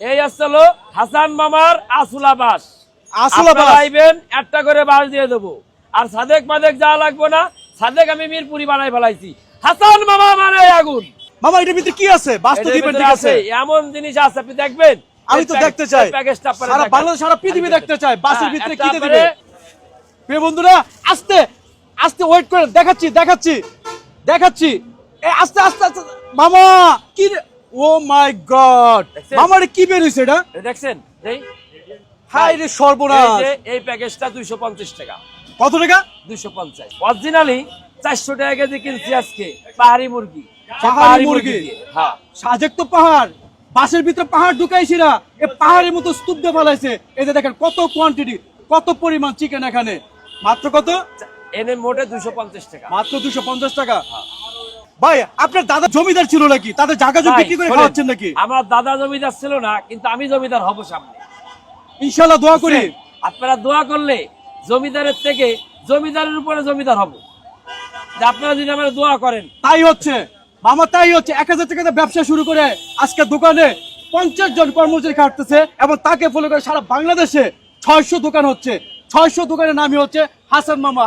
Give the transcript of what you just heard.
এই আসলো হাসান মামার আসুলা বাস। আসলা বাস? আইবেন একটা করে বাস দিয়ে দেবো। আর সাদেক মাদেক যা লাগবে না সাদেক আমি মিরপুরি বানাই ফেলাইছি। হাসান মামা মানে আগুন। মামা এটার ভিতরে কি আছে? বাস তো দিবেন ভিতরে আছে এমন জিনিস আছে আপনি দেখবেন। আমি তো দেখতে চাই। সারা বাংলাদেশ সারা পৃথিবী দেখতে চাই। বাসের হ্যাঁ, ভিতরে একটা কি দিবে প্রিয় বন্ধুরা আস্তে আস্তে ওয়েট করেন দেখাচ্ছি দেখাচ্ছি দেখাচ্ছি। এ আস্তে আস্তে আস্তে মামা কি ও মাই গড এটা কি বের হইছে এটা? দেখছেন? এই হাই রে সর্বনাশ! এই প্যাকেজটা দুইশো পঞ্চাশ টাকা। কত টাকা? দুইশো পঞ্চাশ। অরিজিনালি চারশো টাকা কেজি কিনছি আজকে পাহাড়ি মুরগি। পাহাড়ি মুরগি? হ্যাঁ। সাজেক তো পাহাড়। বাসের ভিতরে পাহাড় ঢুকাইছিরা এ পাহাড়ের মতো স্তূপ দিয়ে ফেলাইছে। যে দেখেন কত কোয়ান্টিটি কত পরিমাণ চিকেন এখানে। মাত্র কত? এনে মোটে দুইশো পঞ্চাশ টাকা। মাত্র দুশো পঞ্চাশ টাকা। ভাই আপনার দাদা জমিদার ছিল নাকি? তাদের জায়গা জমি বিক্রি করে খাওয়াচ্ছেন নাকি? আমার দাদা জমিদার ছিল না কিন্তু আমি জমিদার হব সামনে। ইনশাল্লাহ দোয়া করি। আপনারা দোয়া করলে জমিদারের থেকে জমিদারের উপরে জমিদার হব। যে আপনারা যদি আমার দোয়া করেন। তাই হচ্ছে। মামা তাই হচ্ছে। এক হাজার টাকাতে ব্যবসা শুরু করে আজকে দোকানে পঞ্চাশ জন কর্মচারী খাটতেছে এবং তাকে ফলো করে সারা বাংলাদেশে ছয়শো দোকান হচ্ছে। ছয়শো দোকানের নামই হচ্ছে হাসান মামা।